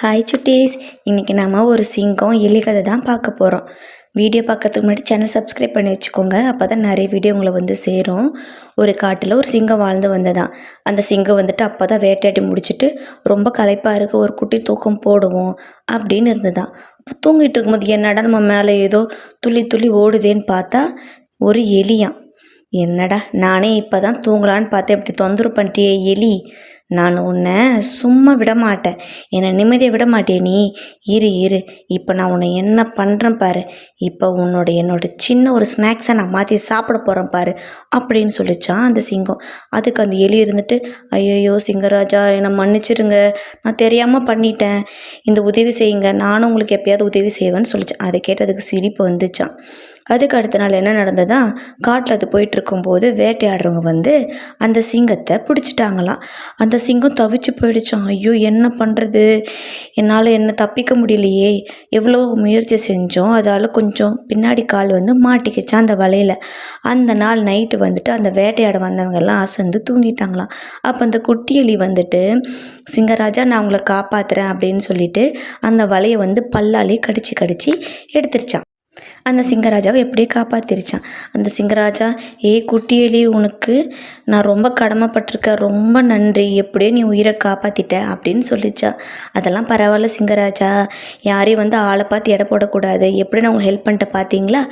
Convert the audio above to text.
Hi சுட்டீஸ் இன்றைக்கி நாம் ஒரு சிங்கம் எலி கதை தான் பார்க்க போகிறோம் வீடியோ பார்க்கறதுக்கு முன்னாடி சேனல் சப்ஸ்கிரைப் பண்ணி வச்சுக்கோங்க. அப்போ தான் நிறைய வீடியோ உங்களை வந்து சேரும். ஒரு காட்டில் ஒரு சிங்கம் வாழ்ந்து வந்ததான். அந்த சிங்கம் வந்துட்டு அப்போ தான் வேட்டையாட்டி முடிச்சுட்டு ரொம்ப களைப்பாக இருக்குது ஒரு குட்டி தூக்கம் போடுவோம் அப்படின்னு இருந்ததான். அப்போ தூங்கிட்டு இருக்கும்போது என்னடா நம்ம மேலே ஏதோ துள்ளி துள்ளி ஓடுதேன்னு பார்த்தா ஒரு எலியாம். என்னடா நானே இப்போ தான் தூங்கலான்னு பார்த்தேன். இப்படி தொந்தரவு பண்ணிட்டியே எலி. நான் உன்னை சும்மா விடமாட்டேன். என்னை நிம்மதியை விடமாட்டே நீ? இரு இரு. இப்போ நான் உன்னை என்ன பண்ணுறேன் பாரு. இப்போ உன்னோட என்னோட சின்ன ஒரு ஸ்நாக்ஸை நான் மாற்றி சாப்பிட போகிறேன் பாரு அப்படின்னு சொல்லிச்சான் அந்த சிங்கம். அதுக்கு அந்த எலி இருந்துட்டு ஐயோ சிங்கராஜா என்னை மன்னிச்சிருங்க. நான் தெரியாமல் பண்ணிட்டேன். இந்த உதவி செய்யுங்க. நானும் உங்களுக்கு எப்பயாவது உதவி செய்வேன்னு சொல்லிச்சேன். அதை கேட்டதுக்கு சிரிப்பு வந்துச்சான். அதுக்கு அடுத்த நாள் என்ன நடந்ததா? காட்டில் அது போயிட்டுருக்கும்போது வேட்டையாடுறவங்க வந்து அந்த சிங்கத்தை பிடிச்சிட்டாங்களாம். அந்த சிங்கம் தவிச்சு போயிடுச்சான் ஐயோ என்ன பண்ணுறது என்னால் என்ன தப்பிக்க முடியலையே. எவ்வளோ முயற்சி செஞ்சோம். அதால் கொஞ்சம் பின்னாடி கால் வந்து மாட்டிக்கிச்சான் அந்த வலையில். அந்த நாள் நைட்டு வந்துட்டு அந்த வேட்டையாட வந்தவங்க எல்லாம் அசந்து தூங்கிட்டாங்களாம். அப்போ அந்த குட்டி எலி வந்துட்டு சிங்கராஜா நான் உங்களை காப்பாற்றுறேன் அப்படின்னு சொல்லிட்டு அந்த வலையை வந்து பல்லாலே கடிச்சு கடிச்சு எடுத்துருச்சான் அந்த சிங்கராஜாவை எப்படியே காப்பாற்றிருச்சான் அந்த சிங்கராஜா ஏ குட்டியலி உனக்கு நான் ரொம்ப கடமைப்பட்டிருக்கேன். ரொம்ப நன்றி. எப்படியோ நீ உயிரை காப்பாற்றிட்ட அப்படின்னு சொல்லிச்சா. அதெல்லாம் பரவாயில்ல சிங்கராஜா. யாரையும் வந்து ஆளை பார்த்து எடை போடக்கூடாது. எப்படி நான் உங்களுக்கு ஹெல்ப் பண்ணிட்ட பார்த்தீங்களா